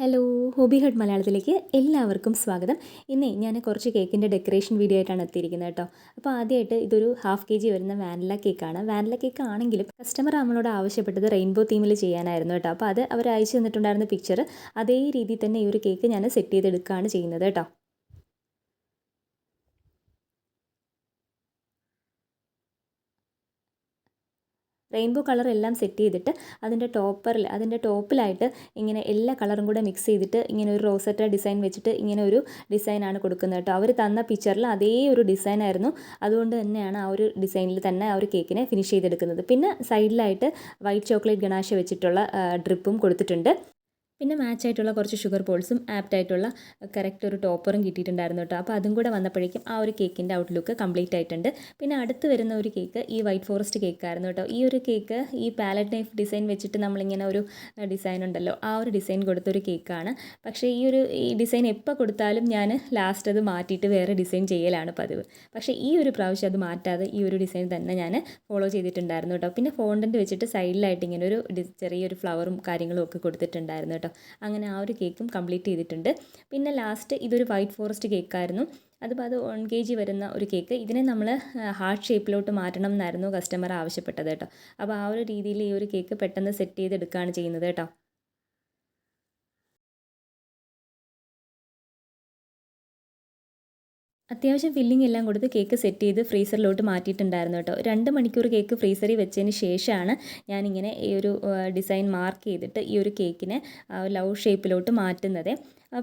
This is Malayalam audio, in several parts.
ഹലോ ഹോബി ഹഡ് മലയാളത്തിലേക്ക് എല്ലാവർക്കും സ്വാഗതം. ഇന്നേ ഞാൻ കുറച്ച് കേക്കിന്റെ ഡെക്കറേഷൻ വീഡിയോ ആയിട്ടാണ് എത്തിയിരിക്കുന്നത് കേട്ടോ. അപ്പോൾ ആദ്യമായിട്ട് ഇതൊരു ഹാഫ് കെ ജി വരുന്ന വാനില കേക്കാണ്. വാനില കേക്ക് ആണെങ്കിലും കസ്റ്റമർ നമ്മളോട് ആവശ്യപ്പെട്ടത് റെയിൻബോ തീമിൽ ചെയ്യാനായിരുന്നു കേട്ടോ. അപ്പോൾ അത് അവർ അയച്ചു തന്നിട്ടുണ്ടായിരുന്ന പിക്ചർ അതേ രീതിയിൽ തന്നെ ഈ ഒരു കേക്ക് ഞാൻ സെറ്റ് ചെയ്തെടുക്കുകയാണ് ചെയ്യുന്നത് കേട്ടോ. റെയിൻബോ കളർ എല്ലാം സെറ്റ് ചെയ്തിട്ട് അതിന്റെ ടോപ്പറിൽ അതിന്റെ ടോപ്പിലായിട്ട് ഇങ്ങനെ എല്ലാ കളറും കൂടെ മിക്സ് ചെയ്തിട്ട് ഇങ്ങനെ ഒരു റോസറ്റ ഡിസൈൻ വെച്ചിട്ട് ഇങ്ങനെ ഒരു ഡിസൈനാണ് കൊടുക്കുന്നത് കേട്ടോ. അവർ തന്ന പിക്ചറിൽ അതേ ഒരു ഡിസൈനായിരുന്നു അതുകൊണ്ട് തന്നെയാണ് ആ ഒരു ഡിസൈനിൽ തന്നെ ആ ഒരു കേക്കിനെ ഫിനിഷ് ചെയ്തെടുക്കുന്നത്. പിന്നെ സൈഡിലായിട്ട് വൈറ്റ് ചോക്ലേറ്റ് ഗണാശ വെച്ചിട്ടുള്ള ഡ്രിപ്പും കൊടുത്തിട്ടുണ്ട്. പിന്നെ മാച്ച് ആയിട്ടുള്ള കുറച്ച് ഷുഗർ ബോൾസും ആപ്റ്റ് ആയിട്ടുള്ള കറക്റ്റ് ഒരു ടോപ്പറും കിട്ടിയിട്ടുണ്ടായിരുന്നു കേട്ടോ. അപ്പോൾ അതും കൂടെ വന്നപ്പോഴേക്കും ആ ഒരു കേക്കിന്റെ ഔട്ട്ലുക്ക് കംപ്ലീറ്റ് ആയിട്ടുണ്ട്. പിന്നെ അടുത്ത് വരുന്ന ഒരു കേക്ക് ഈ വൈറ്റ് ഫോറസ്റ്റ് കേക്കായിരുന്നു കേട്ടോ. ഈ ഒരു കേക്ക് ഈ പാലറ്റ് നൈഫ് ഡിസൈൻ വെച്ചിട്ട് നമ്മളിങ്ങനെ ഒരു ഡിസൈൻ ഉണ്ടല്ലോ ആ ഒരു ഡിസൈൻ കൊടുത്തൊരു കേക്കാണ് പക്ഷേ ഈ ഒരു ഈ ഡിസൈൻ എപ്പോൾ കൊടുത്താലും ഞാൻ ലാസ്റ്റ് അത് മാറ്റിയിട്ട് വേറെ ഡിസൈൻ ചെയ്യലാണ് പതിവ്. പക്ഷേ ഈ ഒരു പ്രാവശ്യം അത് മാറ്റാതെ ഈ ഒരു ഡിസൈൻ തന്നെ ഞാൻ ഫോളോ ചെയ്തിട്ടുണ്ടായിരുന്നു കേട്ടോ. പിന്നെ ഫോണ്ടന്റ് വെച്ചിട്ട് സൈഡിലായിട്ട് ഇങ്ങനെ ഒരു ചെറിയൊരു ഫ്ലവറും കാര്യങ്ങളും ഒക്കെ കൊടുത്തിട്ടുണ്ടായിരുന്നു അങ്ങനെ ആ ഒരു കേക്കും കംപ്ലീറ്റ് ചെയ്തിട്ടുണ്ട്. പിന്നെ ലാസ്റ്റ് ഇതൊരു വൈറ്റ് ഫോറസ്റ്റ് കേക്കായിരുന്നു അതിപ്പോൾ അത് വൺ കെ ജി വരുന്ന ഒരു കേക്ക് ഇതിനെ നമ്മൾ ഹാർട്ട് ഷേപ്പിലോട്ട് മാറ്റണം എന്നായിരുന്നു കസ്റ്റമർ ആവശ്യപ്പെട്ടത് കേട്ടോ. അപ്പോൾ ആ ഒരു രീതിയിൽ ഈ ഒരു കേക്ക് പെട്ടെന്ന് സെറ്റ് ചെയ്തെടുക്കുകയാണ് ചെയ്യുന്നത് കേട്ടോ. അത്യാവശ്യം ഫില്ലിംഗ് എല്ലാം കൊടുത്ത് കേക്ക് സെറ്റ് ചെയ്ത് ഫ്രീസറിലോട്ട് മാറ്റിയിട്ടുണ്ടായിരുന്നു കേട്ടോ. രണ്ട് മണിക്കൂർ കേക്ക് ഫ്രീസറിൽ വെച്ചതിന് ശേഷമാണ് ഞാനിങ്ങനെ ഈ ഒരു ഡിസൈൻ മാർക്ക് ചെയ്തിട്ട് ഈ ഒരു കേക്കിനെ ലവ് ഷേപ്പിലോട്ട് മാറ്റുന്നത്.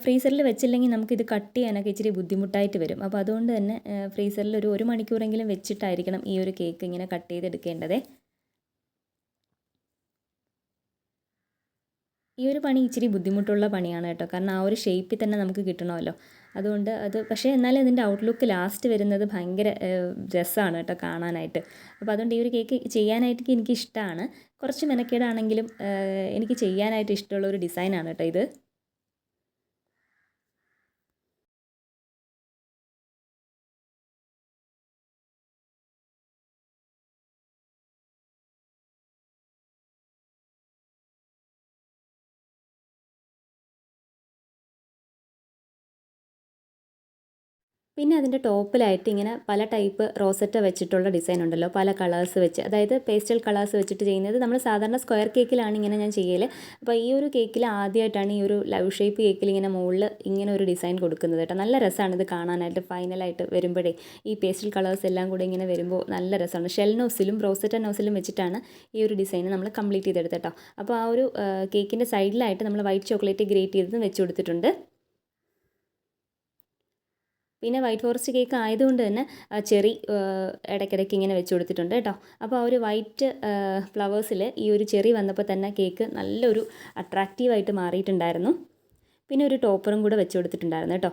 ഫ്രീസറിൽ വെച്ചില്ലെങ്കിൽ നമുക്കിത് കട്ട് ചെയ്യാനൊക്കെ ഇച്ചിരി ബുദ്ധിമുട്ടായിട്ട് വരും. അപ്പോൾ അതുകൊണ്ട് തന്നെ ഫ്രീസറിൽ ഒരു ഒരു മണിക്കൂറെങ്കിലും വെച്ചിട്ടായിരിക്കണം ഈ ഒരു കേക്ക് ഇങ്ങനെ കട്ട് ചെയ്തെടുക്കേണ്ടത്. ഈ ഒരു പണി ഇച്ചിരി ബുദ്ധിമുട്ടുള്ള പണിയാണ് കേട്ടോ. കാരണം ആ ഒരു ഷേപ്പിൽ തന്നെ നമുക്ക് കിട്ടണമല്ലോ. അതുകൊണ്ട് അത് പക്ഷേ എന്നാലും അതിന്റെ ഔട്ട്ലുക്ക് ലാസ്റ്റ് വരുന്നത് ഭയങ്കര രസമാണ് കേട്ടോ കാണാനായിട്ട്. അപ്പോൾ അതുകൊണ്ട് ഈ ഒരു കേക്ക് ചെയ്യാനായിട്ട് എനിക്ക് ഇഷ്ടമാണ് കുറച്ച് മെനക്കേടാണെങ്കിലും എനിക്ക് ചെയ്യാനായിട്ട് ഇഷ്ടമുള്ള ഒരു ഡിസൈനാണ് കേട്ടോ ഇത്. പിന്നെ അതിന്റെ ടോപ്പിലായിട്ട് ഇങ്ങനെ പല ടൈപ്പ് റോസറ്റ വെച്ചിട്ടുള്ള ഡിസൈൻ ഉണ്ടല്ലോ. പല കളേഴ്സ് വെച്ച്. അതായത് പേസ്റ്റൽ കളേഴ്സ് വെച്ചിട്ട് ചെയ്യുന്നത് നമ്മൾ സാധാരണ സ്ക്വയർ കേക്കിലാണ് ഇങ്ങനെ ഞാൻ ചെയ്യൽ അപ്പോൾ ഈ ഒരു കേക്കിൽ ആദ്യമായിട്ടാണ് ഈ ഒരു ലവ് ഷേപ്പ് കേക്കിൽ ഇങ്ങനെ മുകളിൽ ഇങ്ങനെ ഒരു ഡിസൈൻ കൊടുക്കുന്നത് കേട്ടോ. നല്ല രസമാണ് ഇത് കാണാനായിട്ട് ഫൈനലായിട്ട് വരുമ്പോഴേ. ഈ പേസ്റ്റൽ കളേഴ്സ് എല്ലാം കൂടെ ഇങ്ങനെ വരുമ്പോൾ നല്ല രസമാണ്. ഷെൽ നോസിലും റോസറ്റ നോസിലും വെച്ചിട്ടാണ് ഈ ഒരു ഡിസൈൻ നമ്മൾ കംപ്ലീറ്റ് ചെയ്തെടുത്തത് കേട്ടോ. അപ്പോൾ ആ ഒരു കേക്കിന്റെ സൈഡിലായിട്ട് നമ്മൾ വൈറ്റ് ചോക്ലേറ്റ് ഗ്രേറ്റ് ചെയ്തത് വെച്ച് കൊടുത്തിട്ടുണ്ട്. പിന്നെ വൈറ്റ് ഫോറസ്റ്റ് കേക്ക് ആയതുകൊണ്ട് തന്നെ ചെറി ഇടയ്ക്കിടയ്ക്ക് ഇങ്ങനെ വെച്ച് കൊടുത്തിട്ടുണ്ട് കേട്ടോ. അപ്പോൾ ആ ഒരു വൈറ്റ് ഫ്ലവേഴ്സിൽ ഈ ഒരു ചെറി വന്നപ്പോൾ തന്നെ കേക്ക് നല്ലൊരു അട്രാക്റ്റീവായിട്ട് മാറിയിട്ടുണ്ടായിരുന്നു. പിന്നെ ഒരു ടോപ്പറും കൂടെ വെച്ച് കൊടുത്തിട്ടുണ്ടായിരുന്നു കേട്ടോ.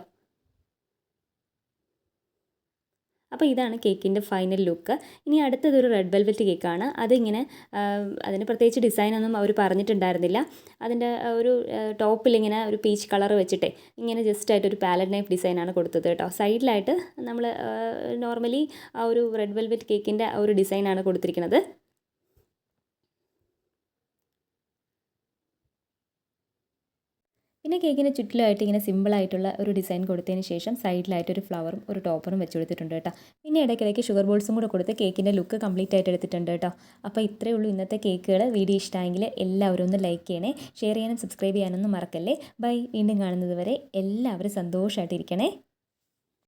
അപ്പോൾ ഇതാണ് കേക്കിന്റെ ഫൈനൽ ലുക്ക് ഇനി അടുത്തതൊരു റെഡ് വെൽവെറ്റ് കേക്കാണ്. അതിങ്ങനെ അതിന് പ്രത്യേകിച്ച് ഡിസൈനൊന്നും അവർ പറഞ്ഞിട്ടുണ്ടായിരുന്നില്ല. അതിന്റെ ഒരു ടോപ്പിൽ ഇങ്ങനെ ഒരു പീച്ച് കളർ വെച്ചിട്ടേ ഇങ്ങനെ ജസ്റ്റ് ആയിട്ട് ഒരു പാലറ്റ് നൈഫ് ഡിസൈനാണ് കൊടുത്തത് കേട്ടോ. സൈഡിലായിട്ട് നമ്മൾ നോർമലി ആ ഒരു റെഡ് വെൽവെറ്റ് കേക്കിന്റെ ആ ഒരു ഡിസൈനാണ് കൊടുത്തിരിക്കുന്നത്. പിന്നെ കേക്കിന് ചുറ്റിലായിട്ട് ഇങ്ങനെ സിമ്പിളായിട്ടുള്ള ഒരു ഡിസൈൻ കൊടുത്തതിന് ശേഷം സൈഡിലായിട്ട് ഒരു ഫ്ലവറും ഒരു ടോപ്പറും വെച്ച് കൊടുത്തിട്ടുണ്ട് കേട്ടോ. പിന്നെ ഇടയ്ക്കിടയ്ക്ക് ഷുഗർ ബോൾസും കൂടെ കൊടുത്ത് കേക്കിന്റെ ലുക്ക് കംപ്ലീറ്റ് ആയിട്ട് എടുത്തിട്ടുണ്ട് കേട്ടോ. അപ്പോൾ ഇത്രയേ ഉള്ളൂ ഇന്നത്തെ കേക്കുകൾ. വീഡിയോ ഇഷ്ടമായെങ്കിൽ എല്ലാവരും ഒന്ന് ലൈക്ക് ചെയ്യണേ. ഷെയർ ചെയ്യാനും സബ്സ്ക്രൈബ് ചെയ്യാനൊന്നും മറക്കല്ലേ. ബൈ. വീണ്ടും കാണുന്നത് വരെ എല്ലാവരും സന്തോഷമായിട്ടിരിക്കണേ.